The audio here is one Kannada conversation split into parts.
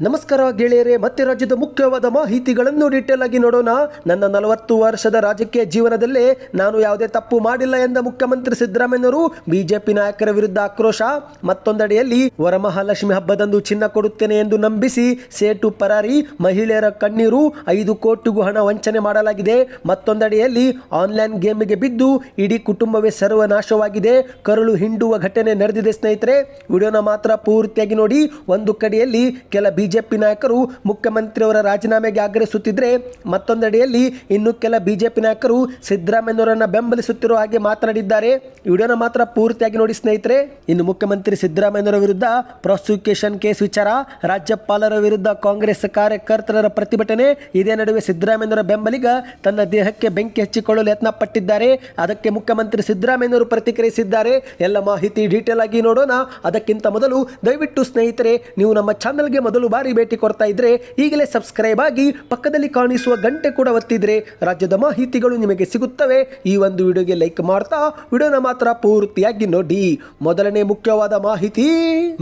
ನಮಸ್ಕಾರ ಗೆಳೆಯರೇ, ಮತ್ತೆ ರಾಜ್ಯದ ಮುಖ್ಯವಾದ ಮಾಹಿತಿಗಳನ್ನು ಡೀಟೇಲ್ ಆಗಿ ನೋಡೋಣ. ನನ್ನ ನಲವತ್ತು ವರ್ಷದ ರಾಜಕೀಯ ಜೀವನದಲ್ಲೇ ನಾನು ಯಾವುದೇ ತಪ್ಪು ಮಾಡಿಲ್ಲ ಎಂದ ಮುಖ್ಯಮಂತ್ರಿ ಸಿದ್ದರಾಮಯ್ಯನವರು ಬಿಜೆಪಿ ನಾಯಕರ ವಿರುದ್ಧ ಆಕ್ರೋಶ. ಮತ್ತೊಂದೆಡೆಯಲ್ಲಿ ವರಮಹಾಲಕ್ಷ್ಮಿ ಹಬ್ಬದಂದು ಚಿನ್ನ ಕೊಡುತ್ತೇನೆ ಎಂದು ನಂಬಿಸಿ ಸೇಟು ಪರಾರಿ ಮಹಿಳೆಯರ ಕಣ್ಣೀರು ಐದು ಕೋಟಿಗೂ ಹಣ ವಂಚನೆ ಮಾಡಲಾಗಿದೆ. ಮತ್ತೊಂದೆಡೆಯಲ್ಲಿ ಆನ್ಲೈನ್ ಗೇಮಿಗೆ ಬಿದ್ದು ಇಡೀ ಕುಟುಂಬವೇ ಸರ್ವನಾಶವಾಗಿದೆ. ಕರುಳು ಹಿಂಡುವ ಘಟನೆ ನಡೆದಿದೆ ಸ್ನೇಹಿತರೆ. ವಿಡಿಯೋನ ಮಾತ್ರ ಪೂರ್ತಿಯಾಗಿ ನೋಡಿ. ಒಂದು ಕಡೆಯಲ್ಲಿ ಕೆಲ ಬಿಜೆಪಿ ನಾಯಕರು ಮುಖ್ಯಮಂತ್ರಿಯವರ ರಾಜೀನಾಮೆಗೆ ಆಗ್ರಹಿಸುತ್ತಿದ್ದರೆ ಮತ್ತೊಂದೆಡೆಯಲ್ಲಿ ಇನ್ನು ಕೆಲ ಬಿಜೆಪಿ ನಾಯಕರು ಸಿದ್ದರಾಮಯ್ಯವರನ್ನು ಬೆಂಬಲಿಸುತ್ತಿರುವ ಹಾಗೆ ಮಾತನಾಡಿದ್ದಾರೆ. ವಿಡಿಯೋನ ಮಾತ್ರ ಪೂರ್ತಿಯಾಗಿ ನೋಡಿ ಸ್ನೇಹಿತರೆ, ಇನ್ನು ಮುಖ್ಯಮಂತ್ರಿ ಸಿದ್ದರಾಮಯ್ಯನವರ ವಿರುದ್ಧ ಪ್ರಾಸಿಕ್ಯೂಷನ್ ಕೇಸ್ ವಿಚಾರ, ರಾಜ್ಯಪಾಲರ ವಿರುದ್ಧ ಕಾಂಗ್ರೆಸ್ ಕಾರ್ಯಕರ್ತರ ಪ್ರತಿಭಟನೆ, ಇದೇ ನಡುವೆ ಸಿದ್ದರಾಮಯ್ಯನವರ ಬೆಂಬಲಿಗ ತನ್ನ ದೇಹಕ್ಕೆ ಬೆಂಕಿ ಹಚ್ಚಿಕೊಳ್ಳಲು ಯತ್ನ ಪಟ್ಟಿದ್ದಾರೆ ಅದಕ್ಕೆ ಮುಖ್ಯಮಂತ್ರಿ ಸಿದ್ದರಾಮಯ್ಯನವರು ಪ್ರತಿಕ್ರಿಯಿಸಿದ್ದಾರೆ. ಎಲ್ಲ ಮಾಹಿತಿ ಡೀಟೇಲ್ ಆಗಿ ನೋಡೋಣ. ಅದಕ್ಕಿಂತ ಮೊದಲು ದಯವಿಟ್ಟು ಸ್ನೇಹಿತರೆ, ನೀವು ನಮ್ಮ ಚಾನಲ್ಗೆ ಮೊದಲು ಬಾರಿ ಭೇಟಿ ಕೊಡ್ತಾ ಇದ್ರೆ ಈಗಲೇ ಸಬ್ಸ್ಕ್ರೈಬ್ ಆಗಿ ಪಕ್ಕದಲ್ಲಿ ಕಾಣಿಸುವ ಗಂಟೆ ಕೂಡ ಒತ್ತಿದ್ರೆ ರಾಜ್ಯದ ಮಾಹಿತಿಗಳು ನಿಮಗೆ ಸಿಗುತ್ತವೆ. ಈ ಒಂದು ವಿಡಿಯೋಗೆ ಲೈಕ್ ಮಾಡ್ತಾ ವಿಡಿಯೋನ ಮಾತ್ರ ಪೂರ್ತಿಯಾಗಿ ನೋಡಿ. ಮೊದಲನೇ ಮುಖ್ಯವಾದ ಮಾಹಿತಿ,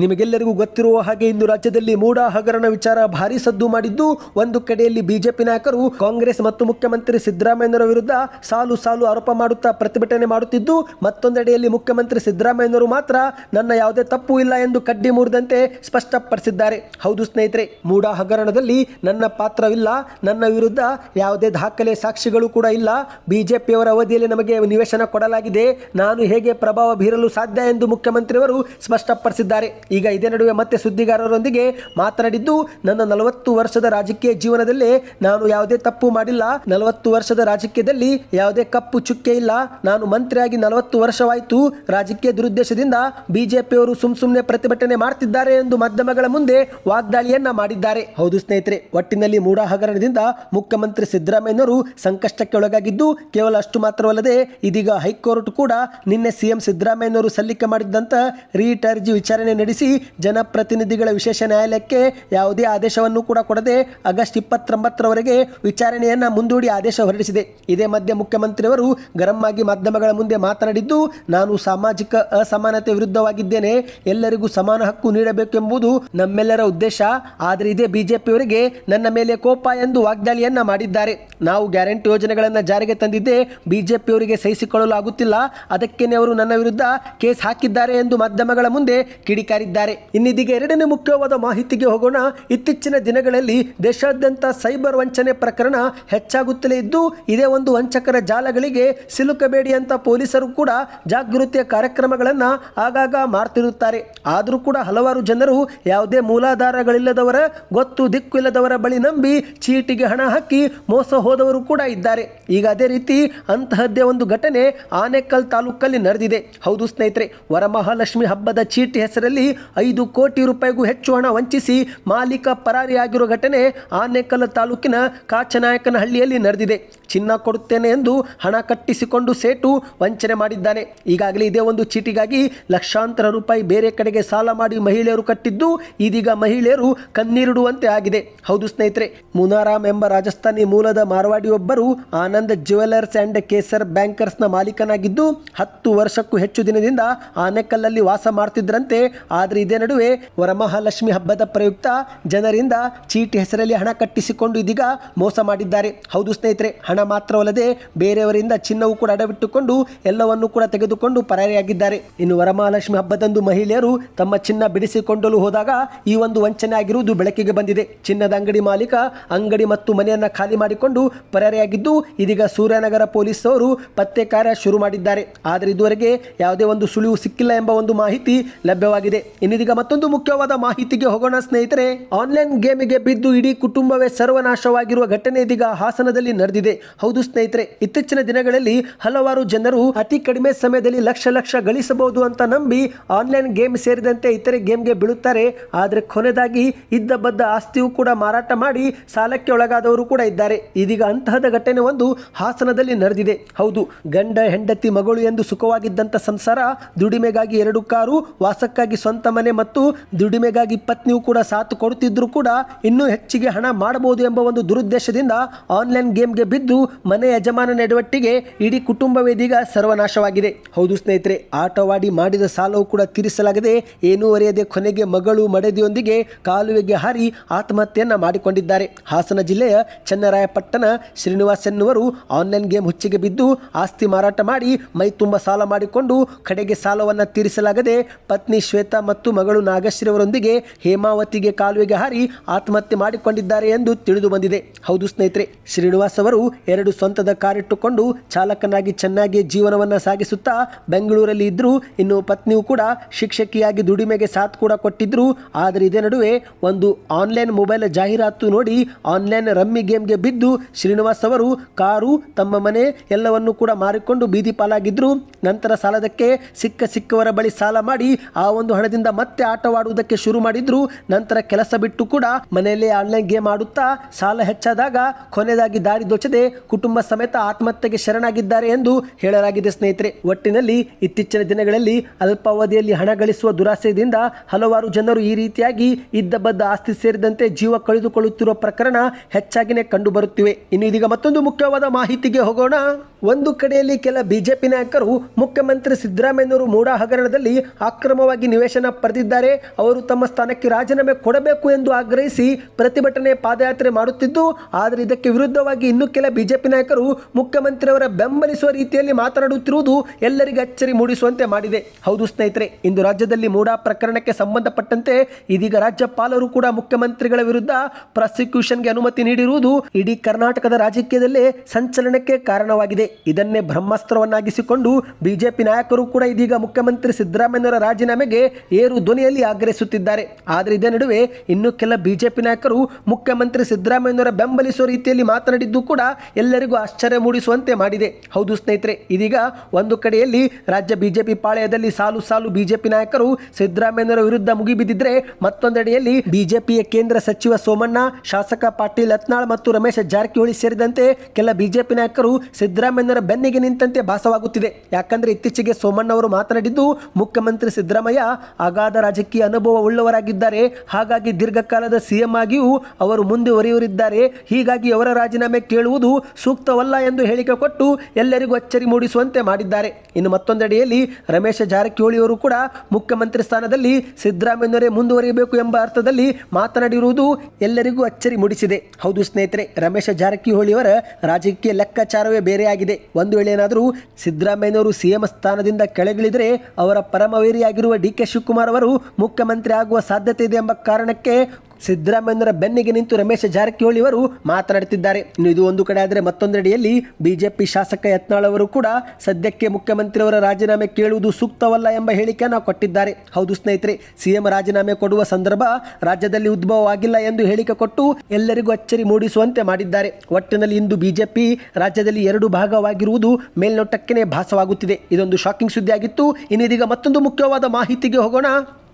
ನಿಮಗೆಲ್ಲರಿಗೂ ಗೊತ್ತಿರುವ ಹಾಗೆ ಇಂದು ರಾಜ್ಯದಲ್ಲಿ ಮೂಡ ಹಗರಣ ವಿಚಾರ ಭಾರಿ ಸದ್ದು ಮಾಡಿದ್ದು ಒಂದು ಕಡೆಯಲ್ಲಿ ಬಿಜೆಪಿ ನಾಯಕರು, ಕಾಂಗ್ರೆಸ್ ಮತ್ತು ಮುಖ್ಯಮಂತ್ರಿ ಸಿದ್ದರಾಮಯ್ಯನವರ ವಿರುದ್ಧ ಸಾಲು ಸಾಲು ಆರೋಪ ಮಾಡುತ್ತಾ ಪ್ರತಿಭಟನೆ ಮಾಡುತ್ತಿದ್ದು, ಮತ್ತೊಂದೆಡೆಯಲ್ಲಿ ಮುಖ್ಯಮಂತ್ರಿ ಸಿದ್ದರಾಮಯ್ಯನವರು ಮಾತ್ರ ನನ್ನ ಯಾವುದೇ ತಪ್ಪು ಇಲ್ಲ ಎಂದು ಕಡ್ಡಿ ಮುರಿದಂತೆ ಸ್ಪಷ್ಟಪಡಿಸಿದ್ದಾರೆ. ಹೌದು ಮೂಡ ಹಗರಣದಲ್ಲಿ ನನ್ನ ಪಾತ್ರವಿಲ್ಲ. ನನ್ನ ವಿರುದ್ಧ ಯಾವುದೇ ದಾಖಲೆ ಸಾಕ್ಷಿಗಳು ಕೂಡ ಇಲ್ಲ. ಬಿಜೆಪಿಯವರ ಅವಧಿಯಲ್ಲಿ ನಮಗೆ ನಿವೇಶನ ಕೊಡಲಾಗಿದೆ. ನಾನು ಹೇಗೆ ಪ್ರಭಾವ ಬೀರಲು ಸಾಧ್ಯ ಎಂದು ಮುಖ್ಯಮಂತ್ರಿಯವರು ಸ್ಪಷ್ಟಪಡಿಸಿದ್ದಾರೆ. ಈಗ ಇದೇ ನಡುವೆ ಮತ್ತೆ ಸುದ್ದಿಗಾರರೊಂದಿಗೆ ಮಾತನಾಡಿದ್ದು, ನನ್ನ ನಲವತ್ತು ವರ್ಷದ ರಾಜಕೀಯ ಜೀವನದಲ್ಲೇ ನಾನು ಯಾವುದೇ ತಪ್ಪು ಮಾಡಿಲ್ಲ. ನಲವತ್ತು ವರ್ಷದ ರಾಜಕೀಯದಲ್ಲಿ ಯಾವುದೇ ಕಪ್ಪು ಚುಕ್ಕೆ ಇಲ್ಲ. ನಾನು ಮಂತ್ರಿಯಾಗಿ ನಲವತ್ತು ವರ್ಷವಾಯಿತು. ರಾಜಕೀಯ ದುರುದ್ದೇಶದಿಂದ ಬಿಜೆಪಿಯವರು ಸುಮ್ ಸುಮ್ಮನೆ ಪ್ರತಿಭಟನೆ ಮಾಡ್ತಿದ್ದಾರೆ ಎಂದು ಮಾಧ್ಯಮಗಳ ಮುಂದೆ ವಾಗ್ದಾಳಿಯನ್ನ ಮಾಡಿದ್ದಾರೆ. ಹೌದು ಸ್ನೇಹಿತರೆ, ಒಟ್ಟಿನಲ್ಲಿ ಮೂಡ ಹಗರಣದಿಂದ ಮುಖ್ಯಮಂತ್ರಿ ಸಿದ್ದರಾಮಯ್ಯನವರು ಸಂಕಷ್ಟಕ್ಕೆ ಒಳಗಾಗಿದ್ದು ಕೇವಲ ಅಷ್ಟು ಮಾತ್ರವಲ್ಲದೆ ಇದೀಗ ಹೈಕೋರ್ಟ್ ಕೂಡ ನಿನ್ನೆ ಸಿಎಂ ಸಿದ್ದರಾಮಯ್ಯನವರು ಸಲ್ಲಿಕೆ ಮಾಡಿದ್ದಂತ ರೀಟ್ ಅರ್ಜಿ ವಿಚಾರಣೆ ನಡೆಸಿ ಜನಪ್ರತಿನಿಧಿಗಳ ವಿಶೇಷ ನ್ಯಾಯಾಲಯಕ್ಕೆ ಯಾವುದೇ ಆದೇಶವನ್ನು ಕೂಡ ಕೊಡದೆ ಆಗಸ್ಟ್ ಇಪ್ಪತ್ತೊಂಬತ್ತರವರೆಗೆ ವಿಚಾರಣೆಯನ್ನ ಮುಂದೂಡಿ ಆದೇಶ ಹೊರಡಿಸಿದೆ. ಇದೇ ಮಧ್ಯೆ ಮುಖ್ಯಮಂತ್ರಿಯವರು ಗರಂ ಆಗಿ ಮಾಧ್ಯಮಗಳ ಮುಂದೆ ಮಾತನಾಡಿದ್ದು, ನಾನು ಸಾಮಾಜಿಕ ಅಸಮಾನತೆ ವಿರುದ್ಧವಾಗಿದ್ದೇನೆ. ಎಲ್ಲರಿಗೂ ಸಮಾನ ಹಕ್ಕು ನೀಡಬೇಕೆಂಬುದು ನಮ್ಮೆಲ್ಲರ ಉದ್ದೇಶ. ಆದರೆ ಇದೇ ಬಿಜೆಪಿಯವರಿಗೆ ನನ್ನ ಮೇಲೆ ಕೋಪ ಎಂದು ವಾಗ್ದಾಳಿಯನ್ನ ಮಾಡಿದ್ದಾರೆ. ನಾವು ಗ್ಯಾರಂಟಿ ಯೋಜನೆಗಳನ್ನು ಜಾರಿಗೆ ತಂದಿದ್ದೇ ಬಿಜೆಪಿಯವರಿಗೆ ಸಹಿಸಿಕೊಳ್ಳಲು ಆಗುತ್ತಿಲ್ಲ. ಅದಕ್ಕೇನೆ ಅವರು ನನ್ನ ವಿರುದ್ಧ ಕೇಸ್ ಹಾಕಿದ್ದಾರೆ ಎಂದು ಮಾಧ್ಯಮಗಳ ಮುಂದೆ ಕಿಡಿಕಾರಿದ್ದಾರೆ. ಇನ್ನಿದೀಗ ಎರಡನೇ ಮುಖ್ಯವಾದ ಮಾಹಿತಿಗೆ ಹೋಗೋಣ. ಇತ್ತೀಚಿನ ದಿನಗಳಲ್ಲಿ ದೇಶಾದ್ಯಂತ ಸೈಬರ್ ವಂಚನೆ ಪ್ರಕರಣ ಹೆಚ್ಚಾಗುತ್ತಲೇ ಇದ್ದು, ಇದೇ ಒಂದು ವಂಚಕರ ಜಾಲಗಳಿಗೆ ಸಿಲುಕಬೇಡಿ ಅಂತ ಪೊಲೀಸರು ಕೂಡ ಜಾಗೃತಿಯ ಕಾರ್ಯಕ್ರಮಗಳನ್ನು ಆಗಾಗ ಮಾಡ್ತಿರುತ್ತಾರೆ. ಆದರೂ ಕೂಡ ಹಲವಾರು ಜನರು ಯಾವುದೇ ಮೂಲಾಧಾರಗಳಿಲ್ಲದವರ ಗೊತ್ತು ದಿಕ್ಕು ಇಲ್ಲದವರ ಬಳಿ ನಂಬಿ ಚೀಟಿಗೆ ಹಣ ಹಾಕಿ ಮೋಸ ಹೋದವರು ಕೂಡ ಇದ್ದಾರೆ. ಈಗ ಅದೇ ರೀತಿ ಅಂತಹದ್ದೇ ಒಂದು ಘಟನೆ ಆನೆಕಲ್ ತಾಲೂಕಲ್ಲಿ ನಡೆದಿದೆ. ಹೌದು ಸ್ನೇಹಿತರೆ, ವರಮಹಾಲಕ್ಷ್ಮಿ ಹಬ್ಬದ ಚೀಟಿ ಹೆಸರಲ್ಲಿ ಐದು ಕೋಟಿ ರೂಪಾಯಿಗೂ ಹೆಚ್ಚು ಹಣ ವಂಚಿಸಿ ಮಾಲೀಕ ಪರಾರಿಯಾಗಿರುವ ಘಟನೆ ಆನೇಕಲ್ ತಾಲೂಕಿನ ಕಾಚನಾಯಕನಹಳ್ಳಿಯಲ್ಲಿ ನಡೆದಿದೆ. ಚಿನ್ನ ಕೊಡುತ್ತೇನೆ ಎಂದು ಹಣ ಕಟ್ಟಿಸಿಕೊಂಡು ಸೇಟು ವಂಚನೆ ಮಾಡಿದ್ದಾನೆ. ಈಗಾಗಲೇ ಇದೇ ಒಂದು ಚೀಟಿಗಾಗಿ ಲಕ್ಷಾಂತರ ರೂಪಾಯಿ ಬೇರೆ ಕಡೆಗೆ ಸಾಲ ಮಾಡಿ ಮಹಿಳೆಯರು ಕಟ್ಟಿದ್ದು, ಇದೀಗ ಮಹಿಳೆಯರು ಕಣ್ಣೀರಿಡುವಂತೆ ಆಗಿದೆ. ಹೌದು ಸ್ನೇಹಿತರೆ, ಮುನಾರಾಮ್ ಎಂಬ ರಾಜಸ್ಥಾನಿ ಮೂಲದ ಮಾರ್ವಾಡಿಯೊಬ್ಬರು ಆನಂದ್ ಜ್ಯುವೆಲರ್ಸ್ ಅಂಡ್ ಕೇಸರ್ ಬ್ಯಾಂಕರ್ಸ್ನ ಮಾಲೀಕನಾಗಿದ್ದು, ಹತ್ತು ವರ್ಷಕ್ಕೂ ಹೆಚ್ಚು ದಿನದಿಂದ ಆನೆಕಲ್ಲಲ್ಲಿ ವಾಸ ಮಾಡ್ತಿದ್ರಂತೆ. ಆದರೆ ಇದೇ ನಡುವೆ ವರಮಹಾಲಕ್ಷ್ಮಿ ಹಬ್ಬದ ಪ್ರಯುಕ್ತ ಜನರಿಂದ ಚೀಟಿ ಹೆಸರಲ್ಲಿ ಹಣ ಕಟ್ಟಿಸಿಕೊಂಡು ಇದೀಗ ಮೋಸ ಮಾಡಿದ್ದಾರೆ. ಹೌದು ಸ್ನೇಹಿತರೆ, ಹಣ ಮಾತ್ರವಲ್ಲದೆ ಬೇರೆಯವರಿಂದ ಚಿನ್ನವೂ ಕೂಡ ಅಡವಿಟ್ಟುಕೊಂಡು ಎಲ್ಲವನ್ನೂ ಕೂಡ ತೆಗೆದುಕೊಂಡು ಪರಾರಿಯಾಗಿದ್ದಾರೆ. ಇನ್ನು ವರಮಹಾಲಕ್ಷ್ಮಿ ಹಬ್ಬದಂದು ಮಹಿಳೆಯರು ತಮ್ಮ ಚಿನ್ನ ಬಿಡಿಸಿಕೊಂಡಲು ಹೋದಾಗ ಈ ಒಂದು ವಂಚನೆ ಆಗಿರುವುದು ಬೆಳಕಿಗೆ ಬಂದಿದೆ. ಚಿನ್ನದ ಅಂಗಡಿ ಮಾಲೀಕ, ಅಂಗಡಿ ಮತ್ತು ಮನೆಯನ್ನು ಖಾಲಿ ಮಾಡಿಕೊಂಡು ಪರಾರಿಯಾಗಿದ್ದು, ಇದೀಗ ಸೂರ್ಯನಗರ ಪೊಲೀಸ್ ಅವರು ಪತ್ತೆ ಕಾರ್ಯ ಶುರು ಮಾಡಿದ್ದಾರೆ. ಆದರೆ ಇದುವರೆಗೆ ಯಾವುದೇ ಒಂದು ಸುಳಿವು ಸಿಕ್ಕಿಲ್ಲ ಎಂಬ ಒಂದು ಮಾಹಿತಿ ಲಭ್ಯವಾಗಿದೆ. ಇನ್ನಿದೀಗ ಮತ್ತೊಂದು ಮುಖ್ಯವಾದ ಮಾಹಿತಿಗೆ ಹೋಗೋಣ, ಸ್ನೇಹಿತರೆ. ಆನ್ಲೈನ್ ಗೇಮಿಗೆ ಬಿದ್ದು ಇಡೀ ಕುಟುಂಬವೇ ಸರ್ವನಾಶವಾಗಿರುವ ಘಟನೆ ಇದೀಗ ಹಾಸನದಲ್ಲಿ ನಡೆದಿದೆ. ಹೌದು, ಸ್ನೇಹಿತರೆ. ಇತ್ತೀಚಿನ ದಿನಗಳಲ್ಲಿ ಹಲವಾರು ಜನರು ಅತಿ ಕಡಿಮೆ ಸಮಯದಲ್ಲಿ ಲಕ್ಷ ಲಕ್ಷ ಗಳಿಸಬಹುದು ಅಂತ ನಂಬಿ ಆನ್ಲೈನ್ ಗೇಮ್ ಸೇರಿದಂತೆ ಇತರೆ ಗೇಮ್ಗೆ ಬೀಳುತ್ತಾರೆ. ಆದರೆ ಕೊನೆದಾಗಿ ಇದ್ದ ಬದ್ದ ಆಸ್ತಿಯೂ ಕೂಡ ಮಾರಾಟ ಮಾಡಿ ಸಾಲಕ್ಕೆ ಒಳಗಾದವರು ಕೂಡ ಇದ್ದಾರೆ. ಇದೀಗ ಅಂತಹದ ಘಟನೆ ಒಂದು ಹಾಸನದಲ್ಲಿ ನಡೆದಿದೆ. ಹೌದು, ಗಂಡ, ಹೆಂಡತಿ, ಮಗಳು ಎಂದು ಸುಖವಾಗಿದ್ದಂಥ ಸಂಸಾರ ದುಡಿಮೆಗಾಗಿ ಎರಡು ಕಾರು, ವಾಸಕ್ಕಾಗಿ ಸ್ವಂತ ಮನೆ ಮತ್ತು ದುಡಿಮೆಗಾಗಿ ಪತ್ನಿಯು ಕೂಡ ಸಾಥ್ ಕೊಡುತ್ತಿದ್ರು ಕೂಡ ಇನ್ನೂ ಹೆಚ್ಚಿಗೆ ಹಣ ಮಾಡಬಹುದು ಎಂಬ ಒಂದು ದುರುದ್ದೇಶದಿಂದ ಆನ್ಲೈನ್ ಗೇಮ್ಗೆ ಬಿದ್ದು ಮನೆ ಯಜಮಾನ ನೆಡವಟ್ಟಿಗೆ ಇಡೀ ಕುಟುಂಬವೇ ಇದೀಗ ಸರ್ವನಾಶವಾಗಿದೆ. ಹೌದು ಸ್ನೇಹಿತರೆ, ಆಟವಾಡಿ ಮಾಡಿದ ಸಾಲವು ಕೂಡ ತೀರಿಸಲಾಗದೆ ಏನೂ ಅರಿಯದೆ ಕೊನೆಗೆ ಮಗಳು ಮಡದಿಯೊಂದಿಗೆ ಕಾಲು ಕಾಲುವೆಗೆ ಹಾರಿ ಆತ್ಮಹತ್ಯೆಯನ್ನು ಮಾಡಿಕೊಂಡಿದ್ದಾರೆ. ಹಾಸನ ಜಿಲ್ಲೆಯ ಚನ್ನರಾಯಪಟ್ಟಣ ಶ್ರೀನಿವಾಸ್ ಎನ್ನುವರು ಆನ್ಲೈನ್ ಗೇಮ್ ಹುಚ್ಚಿಗೆ ಬಿದ್ದು ಆಸ್ತಿ ಮಾರಾಟ ಮಾಡಿ ಮೈ ತುಂಬ ಸಾಲ ಮಾಡಿಕೊಂಡು ಕಡೆಗೆ ಸಾಲವನ್ನು ತೀರಿಸಲಾಗದೆ ಪತ್ನಿ ಶ್ವೇತಾ ಮತ್ತು ಮಗಳು ನಾಗಶ್ರೀ ಅವರೊಂದಿಗೆ ಹೇಮಾವತಿಗೆ ಕಾಲುವೆಗೆ ಹಾರಿ ಆತ್ಮಹತ್ಯೆ ಮಾಡಿಕೊಂಡಿದ್ದಾರೆ ಎಂದು ತಿಳಿದು ಬಂದಿದೆ. ಹೌದು ಸ್ನೇಹಿತರೆ, ಶ್ರೀನಿವಾಸ್ ಅವರು ಎರಡು ಸ್ವಂತದ ಕಾರಿಟ್ಟುಕೊಂಡು ಚಾಲಕನಾಗಿ ಚೆನ್ನಾಗಿ ಜೀವನವನ್ನು ಸಾಗಿಸುತ್ತಾ ಬೆಂಗಳೂರಲ್ಲಿ ಇದ್ದರು ಇನ್ನು ಪತ್ನಿಯು ಕೂಡ ಶಿಕ್ಷಕಿಯಾಗಿ ದುಡಿಮೆಗೆ ಸಾಥ್ ಕೂಡ ಕೊಟ್ಟಿದ್ರು. ಆದರೆ ಇದೇ ನಡುವೆ ಒಂದು ಆನ್ಲೈನ್ ಮೊಬೈಲ್ ಜಾಹೀರಾತು ನೋಡಿ ಆನ್ಲೈನ್ ರಮ್ಮಿ ಗೇಮ್ಗೆ ಬಿದ್ದು ಶ್ರೀನಿವಾಸ್ ಅವರು ಕಾರು, ತಮ್ಮ ಮನೆ ಎಲ್ಲವನ್ನು ಕೂಡ ಮಾರಿಕೊಂಡು ಬೀದಿ ಪಾಲಾಗಿದ್ದರು ನಂತರ ಸಾಲದಕ್ಕೆ ಸಿಕ್ಕ ಸಿಕ್ಕವರ ಬಳಿ ಸಾಲ ಮಾಡಿ ಆ ಒಂದು ಹಣದಿಂದ ಮತ್ತೆ ಆಟವಾಡುವುದಕ್ಕೆ ಶುರು ಮಾಡಿದ್ರು. ನಂತರ ಕೆಲಸ ಬಿಟ್ಟು ಕೂಡ ಮನೆಯಲ್ಲೇ ಆನ್ಲೈನ್ ಗೇಮ್ ಆಡುತ್ತಾ ಸಾಲ ಹೆಚ್ಚಾದಾಗ ಕೊನೆಯದಾಗಿ ದಾರಿ ದೋಚದೆ ಕುಟುಂಬ ಸಮೇತ ಆತ್ಮಹತ್ಯೆಗೆ ಶರಣಾಗಿದ್ದಾರೆ ಎಂದು ಹೇಳಲಾಗಿದೆ ಸ್ನೇಹಿತರೆ. ಒಟ್ಟಿನಲ್ಲಿ ಇತ್ತೀಚಿನ ದಿನಗಳಲ್ಲಿ ಅಲ್ಪಾವಧಿಯಲ್ಲಿ ಹಣ ಗಳಿಸುವ ದುರಾಸೆಯಿಂದ ಹಲವಾರು ಜನರು ಈ ರೀತಿಯಾಗಿ ಇದ್ದ ಬದ್ದ ಆಸ್ತಿ ಸೇರಿದಂತೆ ಜೀವ ಕಳೆದುಕೊಳ್ಳುತ್ತಿರುವ ಪ್ರಕರಣ ಹೆಚ್ಚಾಗಿನೇ ಕಂಡುಬರುತ್ತಿವೆ. ಇನ್ನು ಇದೀಗ ಮತ್ತೊಂದು ಮುಖ್ಯವಾದ ಮಾಹಿತಿಗೆ ಹೋಗೋಣ. ಒಂದು ಕಡೆಯಲ್ಲಿ ಕೆಲ ಬಿಜೆಪಿ ನಾಯಕರು ಮುಖ್ಯಮಂತ್ರಿ ಸಿದ್ದರಾಮಯ್ಯನವರು ಮೂಡಾ ಹಗರಣದಲ್ಲಿ ಅಕ್ರಮವಾಗಿ ನಿವೇಶನ ಪಡೆದಿದ್ದಾರೆ. ಅವರು ತಮ್ಮ ಸ್ಥಾನಕ್ಕೆ ರಾಜೀನಾಮೆ ಕೊಡಬೇಕು ಎಂದು ಆಗ್ರಹಿಸಿ ಪ್ರತಿಭಟನೆ ಪಾದಯಾತ್ರೆ ಮಾಡುತ್ತಿದ್ದು, ಆದರೆ ಇದಕ್ಕೆ ವಿರುದ್ಧವಾಗಿ ಇನ್ನು ಕೆಲ ಬಿಜೆಪಿ ನಾಯಕರು ಮುಖ್ಯಮಂತ್ರಿಯವರ ಬೆಂಬಲಿಸುವ ರೀತಿಯಲ್ಲಿ ಮಾತನಾಡುತ್ತಿರುವುದು ಎಲ್ಲರಿಗೆ ಅಚ್ಚರಿ ಮೂಡಿಸುವಂತೆ ಮಾಡಿದೆ. ಹೌದು ಸ್ನೇಹಿತರೆ, ಇಂದು ರಾಜ್ಯದಲ್ಲಿ ಮೂಡಾ ಪ್ರಕರಣಕ್ಕೆ ಸಂಬಂಧಪಟ್ಟಂತೆ ಇದೀಗ ರಾಜ್ಯಪಾಲರು ಕೂಡ ಮುಖ್ಯಮಂತ್ರಿಗಳ ವಿರುದ್ಧ ಪ್ರಾಸಿಕ್ಯೂಷನ್ಗೆ ಅನುಮತಿ ನೀಡಿರುವುದು ಇಡೀ ಕರ್ನಾಟಕದ ರಾಜಕೀಯದಲ್ಲೇ ಸಂಚಲನಕ್ಕೆ ಕಾರಣವಾಗಿದೆ. ಇದನ್ನೇ ಬ್ರಹ್ಮಾಸ್ತ್ರವನ್ನಾಗಿಸಿಕೊಂಡು ಬಿಜೆಪಿ ನಾಯಕರು ಕೂಡ ಇದೀಗ ಮುಖ್ಯಮಂತ್ರಿ ಸಿದ್ದರಾಮಯ್ಯನವರ ರಾಜೀನಾಮೆಗೆ ಏರು ಧ್ವನಿಯಲ್ಲಿ ಆಗ್ರಹಿಸುತ್ತಿದ್ದಾರೆ. ಆದರೆ ಇದೇ ನಡುವೆ ಇನ್ನು ಕೆಲ ಬಿಜೆಪಿ ನಾಯಕರು ಮುಖ್ಯಮಂತ್ರಿ ಸಿದ್ದರಾಮಯ್ಯನವರ ಬೆಂಬಲಿಸುವ ರೀತಿಯಲ್ಲಿ ಮಾತನಾಡಿದ್ದು ಕೂಡ ಎಲ್ಲರಿಗೂ ಆಶ್ಚರ್ಯ ಮೂಡಿಸುವಂತೆ ಮಾಡಿದೆ. ಹೌದು ಸ್ನೇಹಿತರೆ, ಇದೀಗ ಒಂದು ಕಡೆಯಲ್ಲಿ ರಾಜ್ಯ ಬಿಜೆಪಿ ಪಾಳೆಯದಲ್ಲಿ ಸಾಲು ಸಾಲು ಬಿಜೆಪಿ ನಾಯಕರು ಸಿದ್ದರಾಮಯ್ಯನವರ ವಿರುದ್ಧ ಮುಗಿಬಿದ್ದಿದ್ರೆ ಮತ್ತೊಂದೆಡೆಯಲ್ಲಿ ಬಿಜೆಪಿಯ ಕೇಂದ್ರ ಸಚಿವ ಸೋಮಣ್ಣ, ಶಾಸಕ ಪಾಟೀಲ್ ಲತ್ನಾಳ್ ಮತ್ತು ರಮೇಶ್ ಜಾರಕಿಹೊಳಿ ಸೇರಿದಂತೆ ಕೆಲ ಬಿಜೆಪಿ ನಾಯಕರು ಸಿದ್ದರಾಮಯ್ಯನವರ ಬೆನ್ನಿಗೆ ನಿಂತಂತೆ ಭಾಸವಾಗುತ್ತಿದೆ. ಯಾಕಂದ್ರೆ ಇತ್ತೀಚೆಗೆ ಸೋಮಣ್ಣ ಅವರು ಮಾತನಾಡಿದ್ದು, ಮುಖ್ಯಮಂತ್ರಿ ಸಿದ್ದರಾಮಯ್ಯ ಅಗಾಧ ರಾಜಕೀಯ ಅನುಭವ ಉಳ್ಳವರಾಗಿದ್ದಾರೆ ಹಾಗಾಗಿ ದೀರ್ಘಕಾಲದ ಸಿಎಂ ಆಗಿಯೂ ಅವರು ಮುಂದುವರಿಯುವರಿದ್ದಾರೆ ಹೀಗಾಗಿ ಅವರ ರಾಜೀನಾಮೆ ಕೇಳುವುದು ಸೂಕ್ತವಲ್ಲ ಎಂದು ಹೇಳಿಕೆ ಕೊಟ್ಟು ಎಲ್ಲರಿಗೂ ಅಚ್ಚರಿ ಮೂಡಿಸುವಂತೆ ಮಾಡಿದ್ದಾರೆ. ಇನ್ನು ಮತ್ತೊಂದೆಡೆಯಲ್ಲಿ ರಮೇಶ ಜಾರಕಿಹೊಳಿ ಅವರು ಕೂಡ ಮುಖ್ಯಮಂತ್ರಿ ಸ್ಥಾನದಲ್ಲಿ ಸಿದ್ದರಾಮಯ್ಯನವರೇ ಮುಂದುವರಿಯಬೇಕು ಎಂಬ ಅರ್ಥದಲ್ಲಿ ಮಾತನಾಡಿರುವುದು ಎಲ್ಲರಿಗೂ ಅಚ್ಚರಿ ಮೂಡಿಸಿದೆ. ಹೌದು ಸ್ನೇಹಿತರೆ, ರಮೇಶ ಜಾರಕಿಹೊಳಿಯವರ ರಾಜಕೀಯ ಲೆಕ್ಕಾಚಾರವೇ ಬೇರೆಯಾಗಿದೆ. ಒಂದು ವೇಳೆ ಏನಾದರೂ ಸಿದ್ದರಾಮಯ್ಯನವರು ಸಿಎಂ ಸ್ಥಾನದಿಂದ ಕೆಳಗಿಳಿದರೆ ಅವರ ಪರಮವೇರಿಯಾಗಿರುವ ಡಿ ಕೆ ಶಿವಕುಮಾರ್ ಅವರು ಮುಖ್ಯಮಂತ್ರಿ ಆಗುವ ಸಾಧ್ಯತೆ ಇದೆ ಎಂಬ ಕಾರಣಕ್ಕೆ ಸಿದ್ದರಾಮಯ್ಯನವರ ಬೆನ್ನಿಗೆ ನಿಂತು ರಮೇಶ ಜಾರಕಿಹೊಳಿ ಅವರು ಮಾತನಾಡುತ್ತಿದ್ದಾರೆ. ಇನ್ನು ಇದು ಒಂದು ಕಡೆ ಆದರೆ ಮತ್ತೊಂದೆಡೆಯಲ್ಲಿ ಬಿಜೆಪಿ ಶಾಸಕ ಯತ್ನಾಳ್ ಅವರು ಕೂಡ ಸದ್ಯಕ್ಕೆ ಮುಖ್ಯಮಂತ್ರಿಯವರ ರಾಜೀನಾಮೆ ಕೇಳುವುದು ಸೂಕ್ತವಲ್ಲ ಎಂಬ ಹೇಳಿಕೆಯನ್ನು ಕೊಟ್ಟಿದ್ದಾರೆ. ಹೌದು ಸ್ನೇಹಿತರೆ, ಸಿಎಂ ರಾಜೀನಾಮೆ ಕೊಡುವ ಸಂದರ್ಭ ರಾಜ್ಯದಲ್ಲಿ ಉದ್ಭವವಾಗಿಲ್ಲ ಎಂದು ಹೇಳಿಕೆ ಕೊಟ್ಟು ಎಲ್ಲರಿಗೂ ಅಚ್ಚರಿ ಮೂಡಿಸುವಂತೆ ಮಾಡಿದ್ದಾರೆ. ಒಟ್ಟಿನಲ್ಲಿ ಇಂದು ಬಿಜೆಪಿ ರಾಜ್ಯದಲ್ಲಿ ಎರಡು ಭಾಗವಾಗಿರುವುದು ಮೇಲ್ನೋಟಕ್ಕೆ ಭಾಸವಾಗುತ್ತಿದೆ. ಇದೊಂದು ಶಾಕಿಂಗ್ ಸುದ್ದಿಯಾಗಿತ್ತು. ಇನ್ನಿದೀಗ ಮತ್ತೊಂದು ಮುಖ್ಯವಾದ ಮಾಹಿತಿಗೆ ಹೋಗೋಣ.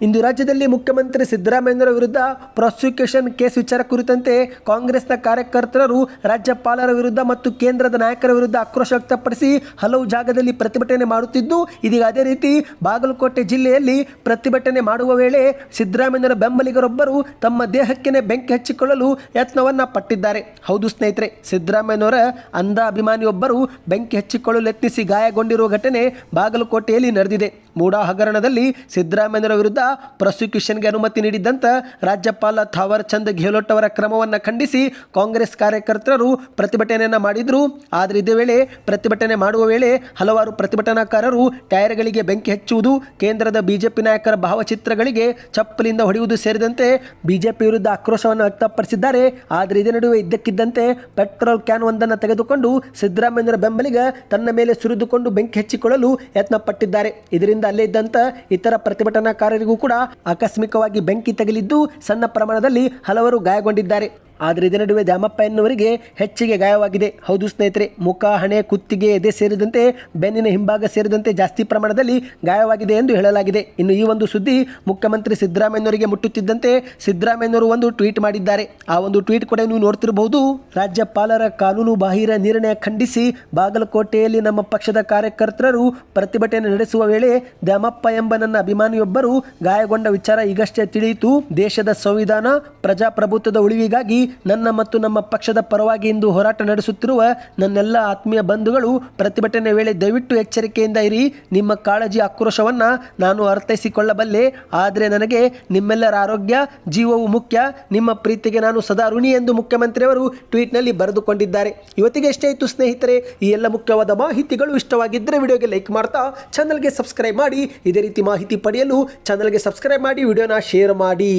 ಇಂದು ರಾಜ್ಯದಲ್ಲಿ ಮುಖ್ಯಮಂತ್ರಿ ಸಿದ್ದರಾಮಯ್ಯರ ವಿರುದ್ಧ ಪ್ರಾಸಿಕ್ಯೂಷನ್ ಕೇಸ್ ವಿಚಾರ ಕುರಿತಂತೆ ಕಾಂಗ್ರೆಸ್ನ ಕಾರ್ಯಕರ್ತರು, ರಾಜ್ಯಪಾಲರ ವಿರುದ್ಧ ಮತ್ತು ಕೇಂದ್ರದ ನಾಯಕರ ವಿರುದ್ಧ ಆಕ್ರೋಶ ವ್ಯಕ್ತಪಡಿಸಿ ಹಲವು ಜಾಗದಲ್ಲಿ ಪ್ರತಿಭಟನೆ ಮಾಡುತ್ತಿದ್ದು, ಇದೀಗ ಅದೇ ರೀತಿ ಬಾಗಲಕೋಟೆ ಜಿಲ್ಲೆಯಲ್ಲಿ ಪ್ರತಿಭಟನೆ ಮಾಡುವ ವೇಳೆ ಸಿದ್ದರಾಮಯ್ಯರ ಬೆಂಬಲಿಗರೊಬ್ಬರು ತಮ್ಮ ದೇಹಕ್ಕೇನೆ ಬೆಂಕಿ ಹಚ್ಚಿಕೊಳ್ಳಲು ಯತ್ನವನ್ನ ಪಟ್ಟಿದ್ದಾರೆ. ಹೌದು ಸ್ನೇಹಿತರೆ, ಸಿದ್ದರಾಮಯ್ಯನವರ ಅಂಧ ಅಭಿಮಾನಿಯೊಬ್ಬರು ಬೆಂಕಿ ಹಚ್ಚಿಕೊಳ್ಳಲು ಯತ್ನಿಸಿ ಗಾಯಗೊಂಡಿರುವ ಘಟನೆ ಬಾಗಲಕೋಟೆಯಲ್ಲಿ ನಡೆದಿದೆ. ಮೂಡಾ ಹಗರಣದಲ್ಲಿ ಸಿದ್ದರಾಮಯ್ಯರ ವಿರುದ್ಧ ಪ್ರಾಸಿಕ್ಯೂಷನ್ಗೆ ಅನುಮತಿ ನೀಡಿದ್ದಂತ ರಾಜ್ಯಪಾಲ ಥಾವರ್ ಚಂದ್ ಗೆಹ್ಲೋಟ್ ಅವರ ಕ್ರಮವನ್ನು ಖಂಡಿಸಿ ಕಾಂಗ್ರೆಸ್ ಕಾರ್ಯಕರ್ತರು ಪ್ರತಿಭಟನೆಯನ್ನು ಮಾಡಿದರು. ಆದರೆ ಇದೇ ವೇಳೆ ಪ್ರತಿಭಟನೆ ಮಾಡುವ ವೇಳೆ ಹಲವಾರು ಪ್ರತಿಭಟನಾಕಾರರು ಟೈರ್ಗಳಿಗೆ ಬೆಂಕಿ ಹಚ್ಚುವುದು, ಕೇಂದ್ರದ ಬಿಜೆಪಿ ನಾಯಕರ ಭಾವಚಿತ್ರಗಳಿಗೆ ಚಪ್ಪಲಿಂದ ಹೊಡೆಯುವುದು ಸೇರಿದಂತೆ ಬಿಜೆಪಿ ವಿರುದ್ಧ ಆಕ್ರೋಶವನ್ನು ವ್ಯಕ್ತಪಡಿಸಿದ್ದಾರೆ. ಆದರೆ ಇದೇ ನಡುವೆ ಇದ್ದಕ್ಕಿದ್ದಂತೆ ಪೆಟ್ರೋಲ್ ಕ್ಯಾನ್ ಒಂದನ್ನು ತೆಗೆದುಕೊಂಡು ಸಿದ್ದರಾಮಯ್ಯರ ಬೆಂಬಲಿಗ ತನ್ನ ಮೇಲೆ ಸುರಿದುಕೊಂಡು ಬೆಂಕಿ ಹಚ್ಚಿಕೊಳ್ಳಲು ಯತ್ನ ಪಟ್ಟಿದ್ದಾರೆ ಇದರಿಂದ ಅಲ್ಲೇ ಇದ್ದಂತ ಇತರ ಪ್ರತಿಭಟನಾಕಾರರಿಗೂ ಕೂಡ ಆಕಸ್ಮಿಕವಾಗಿ ಬೆಂಕಿ ತಗಲಿದ್ದು ಸಣ್ಣ ಪ್ರಮಾಣದಲ್ಲಿ ಹಲವರು ಗಾಯಗೊಂಡಿದ್ದಾರೆ. ಆದರೆ ಇದೇ ನಡುವೆ ದ್ಯಾಮಪ್ಪ ಎನ್ನುವರಿಗೆ ಹೆಚ್ಚಿಗೆ ಗಾಯವಾಗಿದೆ. ಹೌದು ಸ್ನೇಹಿತರೆ, ಮುಖ, ಹಣೆ, ಕುತ್ತಿಗೆ, ಎದೆ ಸೇರಿದಂತೆ ಬೆನ್ನಿನ ಹಿಂಭಾಗ ಸೇರಿದಂತೆ ಜಾಸ್ತಿ ಪ್ರಮಾಣದಲ್ಲಿ ಗಾಯವಾಗಿದೆ ಎಂದು ಹೇಳಲಾಗಿದೆ. ಇನ್ನು ಈ ಒಂದು ಸುದ್ದಿ ಮುಖ್ಯಮಂತ್ರಿ ಸಿದ್ದರಾಮಯ್ಯನವರಿಗೆ ಮುಟ್ಟುತ್ತಿದ್ದಂತೆ ಸಿದ್ದರಾಮಯ್ಯನವರು ಒಂದು ಟ್ವೀಟ್ ಮಾಡಿದ್ದಾರೆ. ಆ ಒಂದು ಟ್ವೀಟ್ ಕೂಡ ನೀವು ನೋಡ್ತಿರಬಹುದು. ರಾಜ್ಯಪಾಲರ ಕಾನೂನು ಬಾಹಿರ ನಿರ್ಣಯ ಖಂಡಿಸಿ ಬಾಗಲಕೋಟೆಯಲ್ಲಿ ನಮ್ಮ ಪಕ್ಷದ ಕಾರ್ಯಕರ್ತರು ಪ್ರತಿಭಟನೆ ನಡೆಸುವ ವೇಳೆ ದ್ಯಾಮಪ್ಪ ಎಂಬ ನನ್ನ ಅಭಿಮಾನಿಯೊಬ್ಬರು ಗಾಯಗೊಂಡ ವಿಚಾರ ಈಗಷ್ಟೇ ತಿಳಿಯಿತು. ದೇಶದ ಸಂವಿಧಾನ, ಪ್ರಜಾಪ್ರಭುತ್ವದ ಉಳಿವಿಗಾಗಿ ನನ್ನ ಮತ್ತು ನಮ್ಮ ಪಕ್ಷದ ಪರವಾಗಿ ಇಂದು ಹೋರಾಟ ನಡೆಸುತ್ತಿರುವ ನನ್ನೆಲ್ಲ ಆತ್ಮೀಯ ಬಂಧುಗಳು, ಪ್ರತಿಭಟನೆ ವೇಳೆ ದಯವಿಟ್ಟು ಎಚ್ಚರಿಕೆಯಿಂದ ಇರಿ. ನಿಮ್ಮ ಕಾಳಜಿ ಆಕ್ರೋಶವನ್ನು ನಾನು ಅರ್ಥೈಸಿಕೊಳ್ಳಬಲ್ಲೆ. ಆದರೆ ನನಗೆ ನಿಮ್ಮೆಲ್ಲರ ಆರೋಗ್ಯ, ಜೀವವು ಮುಖ್ಯ. ನಿಮ್ಮ ಪ್ರೀತಿಗೆ ನಾನು ಸದಾ ಋಣಿ ಎಂದು ಮುಖ್ಯಮಂತ್ರಿಯವರು ಟ್ವೀಟ್ನಲ್ಲಿ ಬರೆದುಕೊಂಡಿದ್ದಾರೆ. ಇವತ್ತಿಗೆ ಎಷ್ಟೇ ಇತ್ತು ಸ್ನೇಹಿತರೆ, ಈ ಎಲ್ಲ ಮುಖ್ಯವಾದ ಮಾಹಿತಿಗಳು ಇಷ್ಟವಾಗಿದ್ದರೆ ವಿಡಿಯೋಗೆ ಲೈಕ್ ಮಾಡ್ತಾ, ಚಾನಲ್ಗೆ ಸಬ್ಸ್ಕ್ರೈಬ್ ಮಾಡಿ. ಇದೇ ರೀತಿ ಮಾಹಿತಿ ಪಡೆಯಲು ಚಾನಲ್ಗೆ ಸಬ್ಸ್ಕ್ರೈಬ್ ಮಾಡಿ, ವಿಡಿಯೋನ ಶೇರ್ ಮಾಡಿ.